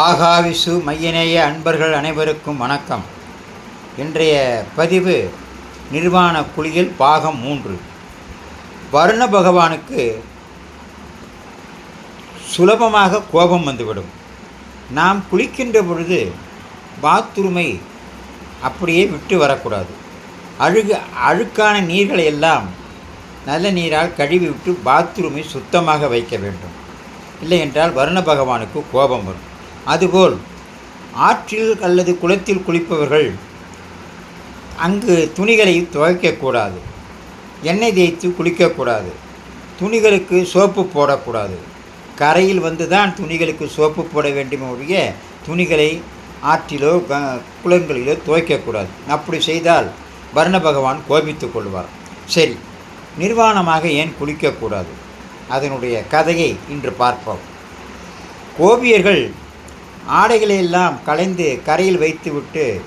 ஆகாவிசு மையநேய அன்பர்கள் அனைவருக்கும் வணக்கம். இன்றைய பதிவு நிர்வாண குளியல் பாகம் மூன்று. வருண பகவானுக்கு சுலபமாக கோபம் வந்துவிடும். நாம் குளிக்கின்ற பொழுது பாத்ரூமை அப்படியே விட்டு வரக்கூடாது. அழுகு அழுக்கான நீர்களை எல்லாம் நல்ல நீரால் கழுவி விட்டு பாத்ரூமை சுத்தமாக வைக்க வேண்டும். இல்லை என்றால் வருண பகவானுக்கு கோபம் வரும். அதுபோல் ஆற்றில் அல்லது குளத்தில் குளிப்பவர்கள் அங்கு துணிகளை துவைக்கக்கூடாது. எண்ணெய் தேய்த்து குளிக்கக்கூடாது. துணிகளுக்கு சோப்பு போடக்கூடாது. கரையில் வந்து தான் துணிகளுக்கு சோப்பு போட வேண்டுமே ஒழிய துணிகளை ஆற்றிலோ க குளங்களிலோ துவைக்கக்கூடாது. அப்படி செய்தால் வர்ண பகவான் கோபித்து கொள்வார். சரி நிர்வாணமாக ஏன் குளிக்கக்கூடாது? அதனுடைய கதையை இன்று பார்ப்போம். கோபியர்கள் ஆடைகளை எல்லாம் களைந்து கரையில் வைத்துவிட்டு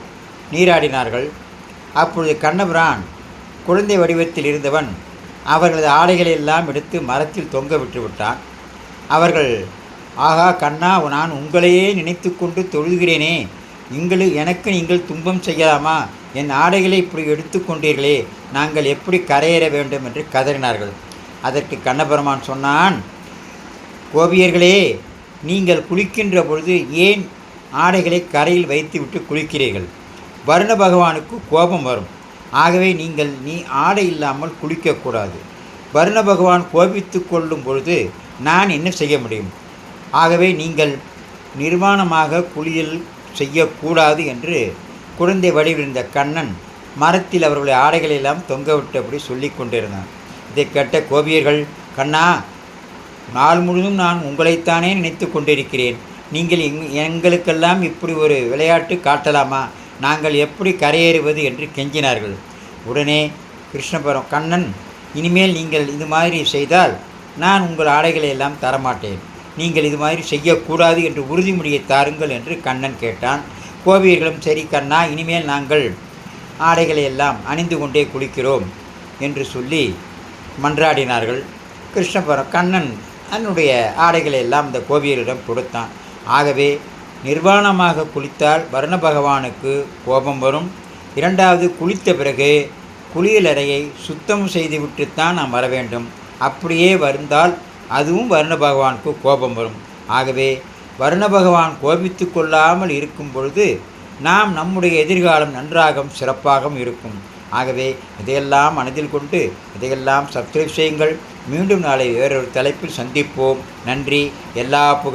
நீராடினார்கள். அப்பொழுது கண்ணபிரான் குழந்தை வடிவத்தில் இருந்தவன் அவர்களது ஆடைகளை எல்லாம் எடுத்து மரத்தில் தொங்க விட்டு விட்டான். அவர்கள் ஆகா கண்ணா நான் உங்களையே நினைத்து கொண்டு தொழுகிறேனே. எங்களு எனக்கு நீங்கள் துன்பம் செய்யலாமா? என் ஆடைகளை இப்படி எடுத்துக்கொண்டீர்களே நாங்கள் எப்படி கரையேற வேண்டும்? என்று கதறினார்கள். அதற்கு கண்ணபெருமான் சொன்னான் கோபியர்களே நீங்கள் குளிக்கின்ற பொழுது ஏன் ஆடைகளை கரையில் வைத்துவிட்டு குளிக்கிறீர்கள்? வருண பகவானுக்கு கோபம் வரும். ஆகவே நீங்கள் நீ ஆடை இல்லாமல் குளிக்கக்கூடாது வருண பகவான் கோபித்து கொள்ளும் பொழுது நான் என்ன செய்ய முடியும்? ஆகவே நீங்கள் நிர்வாணமாக குளியல் செய்யக்கூடாது என்று குழந்தை வடிவிருந்த கண்ணன் மரத்தில் அவர்களுடைய ஆடைகளை எல்லாம் தொங்கவிட்டபடி சொல்லி கொண்டிருந்தான். இதை கேட்ட கோபியர்கள் கண்ணா நாள் முழுதும் நான் உங்களைத்தானே நினைத்து கொண்டிருக்கிறேன். நீங்கள் எங் எங்களுக்கெல்லாம் இப்படி ஒரு விளையாட்டு காட்டலாமா? நாங்கள் எப்படி கரையேறுவது என்று கெஞ்சினார்கள். உடனே கிருஷ்ணபுரம் கண்ணன் இனிமேல் நீங்கள் இது மாதிரி செய்தால் நான் உங்கள் ஆடைகளை எல்லாம் தரமாட்டேன். நீங்கள் இது மாதிரி செய்யக்கூடாது என்று உறுதிமொழியை தாருங்கள் என்று கண்ணன் கேட்டான். கோவியர்களும் சரி கண்ணா இனிமேல் நாங்கள் ஆடைகளை எல்லாம் அணிந்து கொண்டே குளிக்கிறோம் என்று சொல்லி மன்றாடினார்கள். கிருஷ்ணபுரம் கண்ணன் தன்னுடைய ஆடைகளை எல்லாம் இந்த கோபியரிடம் கொடுத்தான். ஆகவே நிர்வாணமாக குளித்தால் வருண பகவானுக்கு கோபம் வரும். இரண்டாவது குளித்த பிறகு குளியலறையை சுத்தம் செய்துவிட்டுத்தான் நாம் வர வேண்டும். அப்படியே வருந்தால் அதுவும் வருண பகவானுக்கு கோபம் வரும். ஆகவே வருண பகவான் கோபித்து கொள்ளாமல் இருக்கும் பொழுது நாம் நம்முடைய எதிர்காலம் நன்றாகவும் சிறப்பாகவும் இருக்கும். ஆகவே இதையெல்லாம் மனதில் கொண்டு இதையெல்லாம் சப்ஸ்கிரைப் செய்யுங்கள். மீண்டும் நாளை வேறொரு தலைப்பில் சந்திப்போம். நன்றி. எல்லா புகழ்